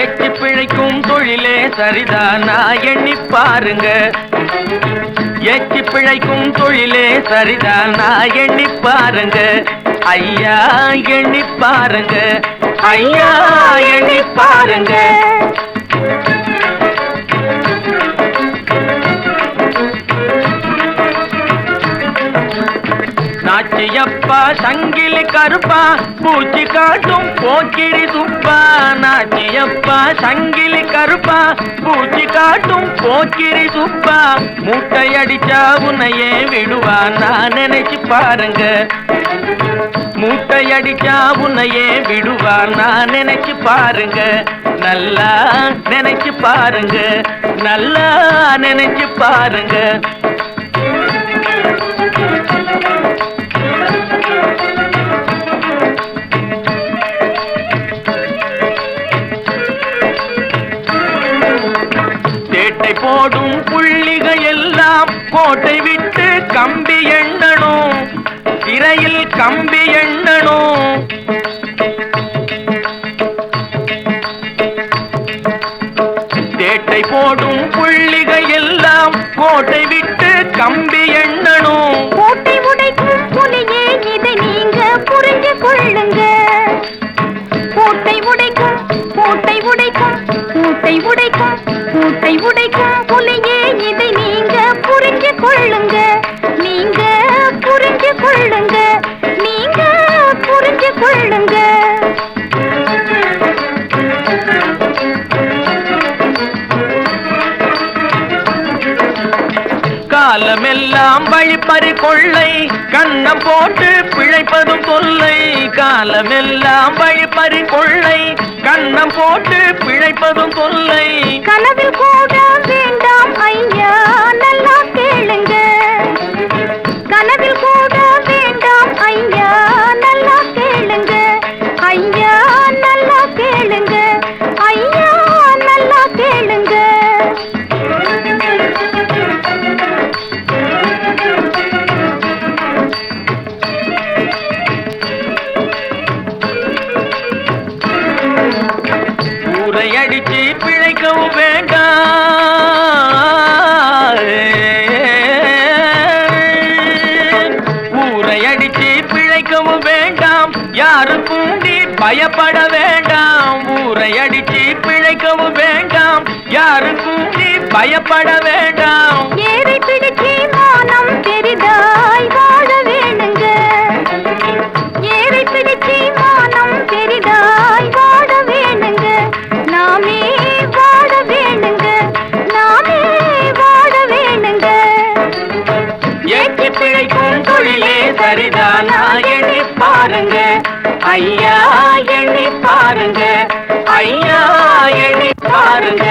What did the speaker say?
ஏற்றி பிழைக்கும் தொழிலே சரிதானா எண்ணி பாருங்க. ஏற்றி பிழைக்கும் தொழிலே சரிதானா எண்ணி பாருங்க. ஐயா எண்ணி பாருங்க. ஐயா எண்ணி பாருங்க. நாச்சியப்பா சங்கிலி கருப்பா பூச்சி காட்டும் போக்கிரி சுப்பா நாச்சியப்பா சங்கிலி கருப்பா பூச்சி காட்டும் போக்கிரி சுப்பா மூட்டை அடிச்சா உன்னையே விடுவா நான் நினைச்சு பாருங்க. மூட்டையடிச்சா உன்னையே விடுவான் நான் நினைச்சு பாருங்க. நல்லா நினைச்சு பாருங்க. நல்லா நினைச்சு பாருங்க. சேட்டை போடும் புள்ளிகள் எல்லாம் கோட்டை விட்டு கம்பி எண்ணணும். திரையில் கம்பி எண்ணணும். தேட்டை போடும் புள்ளிகள் எல்லாம் கோட்டை விட்டு கம்பி எண்ணணும். கோட்டை உடைக்கும் புலியே இதை நீங்க புரிஞ்சு கொள்ளுங்க. கோட்டை உடைக்கும் கோட்டை உடைக்கும் கூட்டை உடைக்கும் கூட்டை உடைக்கும். காலமெல்லாம் வழிப்பறி கொள்ளை கண்ணம் போட்டு பிழைப்பதும் தொல்லை. காலமெல்லாம் வழிப்பறி கொள்ளை கண்ணம் போட்டு பிழைப்பதும் தொல்லை. கனவில் கூட வேண்டாம் ஐயா. ஊரை பிழைக்கவும் வேண்டாம். யாருக்கும் நீ பயப்பட வேண்டாம். ஊரை பிழைக்கவும் வேண்டாம். யாருக்கும் நீ பயப்பட வேண்டாம். சரிதானா எண்ணி பாருங்க. ஐயா எண்ணி பாருங்க. ஐயா எண்ணி பாருங்க.